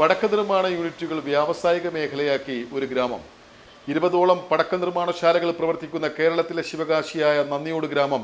പടക്ക നിർമ്മാണ യൂണിറ്റുകൾ വ്യാവസായിക മേഖലയാക്കി ഒരു ഗ്രാമം. ഇരുപതോളം പടക്ക നിർമ്മാണശാലകൾ പ്രവർത്തിക്കുന്ന കേരളത്തിലെ ശിവകാശിയായ നന്ദിയോട് ഗ്രാമം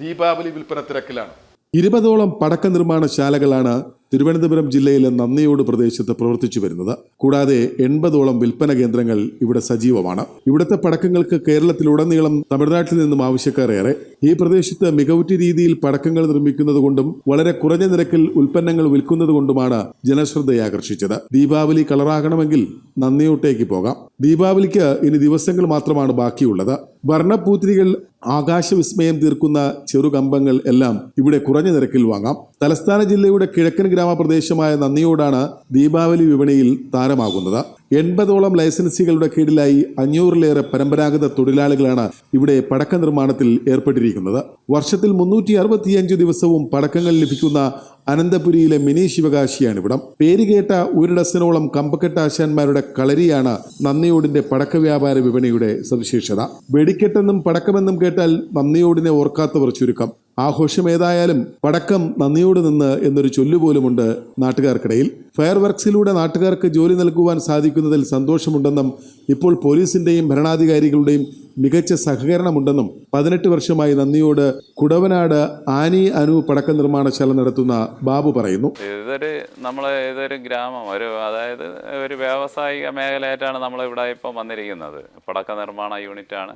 ദീപാവലി വിൽപ്പന തിരക്കിലാണ്. ഇരുപതോളം പടക്ക നിർമ്മാണശാലകളാണ് തിരുവനന്തപുരം ജില്ലയിലെ നന്ദിയോട് പ്രദേശത്ത് പ്രവർത്തിച്ചു വരുന്നത്. കൂടാതെ എൺപതോളം വിൽപ്പന കേന്ദ്രങ്ങൾ ഇവിടെ സജീവമാണ്. ഇവിടുത്തെ പടക്കങ്ങൾക്ക് കേരളത്തിലുടനീളം തമിഴ്നാട്ടിൽ നിന്നും ആവശ്യക്കാർ ഏറെ ഈ പ്രദേശത്ത് മികവുറ്റ രീതിയിൽ പടക്കങ്ങൾ നിർമ്മിക്കുന്നത് കൊണ്ടും വളരെ കുറഞ്ഞ നിരക്കിൽ ഉൽപ്പന്നങ്ങൾ വിൽക്കുന്നത് കൊണ്ടുമാണ് ജനശ്രദ്ധയെ ആകർഷിച്ചത്. ദീപാവലി കളറാകണമെങ്കിൽ നന്ദിയോട്ടേക്ക് പോകാം. ദീപാവലിക്ക് ഇനി ദിവസങ്ങൾ മാത്രമാണ് ബാക്കിയുള്ളത്. വർണപ്പൂത്തിരികൾ ആകാശവിസ്മയം തീർക്കുന്ന ചെറുകമ്പങ്ങൾ എല്ലാം ഇവിടെ കുറഞ്ഞ നിരക്കിൽ വാങ്ങാം. തലസ്ഥാന ജില്ലയുടെ കിഴക്കൻ ഗ്രാമപ്രദേശമായ നന്ദിയോടാണ് ദീപാവലി വിപണിയിൽ താരമാകുന്നത്. എൺപതോളം ലൈസൻസികളുടെ കീഴിലായി അഞ്ഞൂറിലേറെ പരമ്പരാഗത തൊഴിലാളികളാണ് ഇവിടെ പടക്ക നിർമ്മാണത്തിൽ ഏർപ്പെട്ടിരിക്കുന്നത്. വർഷത്തിൽ മുന്നൂറ്റി അറുപത്തിയഞ്ച് ദിവസവും പടക്കങ്ങൾ ലഭിക്കുന്ന അനന്തപുരിയിലെ മിനി ശിവകാശിയാണ് ഇവിടം പേരുകേട്ട ഒരു ഡസനോളം കമ്പക്കെട്ടാശാന്മാരുടെ കളരിയാണ് നന്ദിയോടിന്റെ പടക്ക വ്യാപാര വിപണിയുടെ സവിശേഷത. വെടിക്കെട്ടെന്നും പടക്കമെന്നും കേട്ടാൽ നന്ദിയോടിനെ ഓർക്കാത്തവർ ചുരുക്കം. ആഘോഷം ഏതായാലും പടക്കം നന്ദിയോട് നിന്ന് എന്നൊരു ചൊല്ലുപോലുമുണ്ട് നാട്ടുകാർക്കിടയിൽ. ഫയർ വർക്സിലൂടെ നാട്ടുകാർക്ക് ജോലി നൽകുവാൻ സാധിക്കുന്നതിൽ സന്തോഷമുണ്ടെന്നും ഇപ്പോൾ പോലീസിന്റെയും ഭരണാധികാരികളുടെയും മികച്ച സഹകരണമുണ്ടെന്നും പതിനെട്ട് വർഷമായി നന്ദിയോട് കുടവനാട് ആനി അനു പടക്ക നിർമ്മാണശാല നടത്തുന്ന ബാബു പറയുന്നു. ഇതൊരു നമ്മളെ ഇതൊരു ഗ്രാമം ഒരു അതായത് ഒരു വ്യാവസായിക മേഖലയായിട്ടാണ് നമ്മളിവിടെ ഇപ്പം വന്നിരിക്കുന്നത്. പടക്ക നിർമ്മാണ യൂണിറ്റാണ്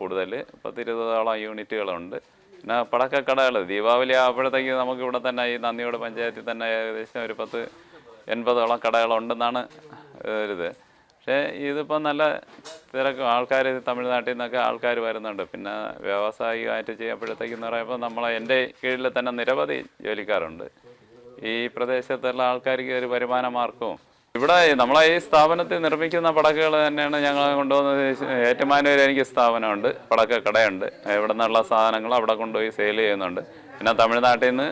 കൂടുതൽ പത്തിരുപതോളം യൂണിറ്റുകളുണ്ട്. പിന്നെ പടക്ക കടകൾ ദീപാവലി ആകുമ്പോഴത്തേക്ക് നമുക്ക് ഇവിടെ തന്നെ ഈ നന്ദിയോട് പഞ്ചായത്തിൽ തന്നെ ഏകദേശം ഒരു പത്ത് എൺപതോളം കടകളുണ്ടെന്നാണ് ഒരിത്. പക്ഷേ ഇതിപ്പോൾ നല്ല തിരക്ക്. ആൾക്കാർ തമിഴ്നാട്ടിൽ നിന്നൊക്കെ ആൾക്കാർ വരുന്നുണ്ട്. പിന്നെ വ്യാവസായികമായിട്ട് ചെയ്യുമ്പോഴത്തേക്കെന്ന് പറയുമ്പോൾ നമ്മൾ എന്റെ കീഴിൽ തന്നെ നിരവധി ജോലിക്കാരുണ്ട്. ഈ പ്രദേശത്തുള്ള ആൾക്കാർക്ക് ഒരു വരുമാന മാർഗവും ഇവിടെ നമ്മളെ ഈ സ്ഥാപനത്തിൽ നിർമ്മിക്കുന്ന പടക്കുകൾ തന്നെയാണ് ഞങ്ങൾ കൊണ്ടുവന്നത്. ഏറ്റുമാനൂർ എനിക്ക് സ്ഥാപനമുണ്ട്. പടക്ക കടയുണ്ട്. ഇവിടെ നിന്നുള്ള സാധനങ്ങൾ അവിടെ കൊണ്ടുപോയി സെയിൽ ചെയ്യുന്നുണ്ട്. പിന്നെ തമിഴ്നാട്ടിൽ നിന്ന്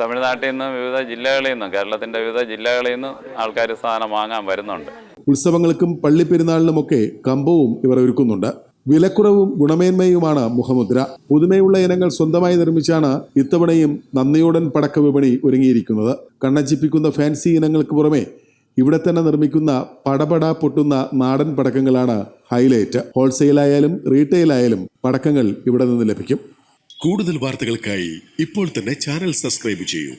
തമിഴ്നാട്ടിൽ നിന്ന് വിവിധ ജില്ലകളിൽ നിന്നും കേരളത്തിന്റെ വിവിധ ജില്ലകളിൽ നിന്നും ആൾക്കാർ സാധനം വാങ്ങാൻ വരുന്നുണ്ട്. ഉത്സവങ്ങൾക്കും പള്ളിപ്പെരുന്നാളിനുമൊക്കെ കമ്പവും ഇവർ ഒരുക്കുന്നുണ്ട്. വിലക്കുറവും ഗുണമേന്മയുമാണ് മുഖമുദ്ര. പുതുമയുള്ള ഇനങ്ങൾ സ്വന്തമായി നിർമ്മിച്ചാണ് ഇത്തവണയും നന്ദിയോടൻ പടക്ക വിപണി ഒരുങ്ങിയിരിക്കുന്നത്. കണ്ണജിപ്പിക്കുന്ന ഫാൻസി ഇനങ്ങൾക്ക് പുറമെ ഇവിടെ തന്നെ നിർമ്മിക്കുന്ന പടപട പൊട്ടുന്ന നാടൻ പടക്കങ്ങളാണ് ഹൈലൈറ്റ്. ഹോൾസെയിലായാലും റീറ്റെയിലായാലും പടക്കങ്ങൾ ഇവിടെ നിന്ന് ലഭിക്കും. കൂടുതൽ വാർത്തകൾക്കായി ഇപ്പോൾ തന്നെ ചാനൽ സബ്സ്ക്രൈബ് ചെയ്യൂ.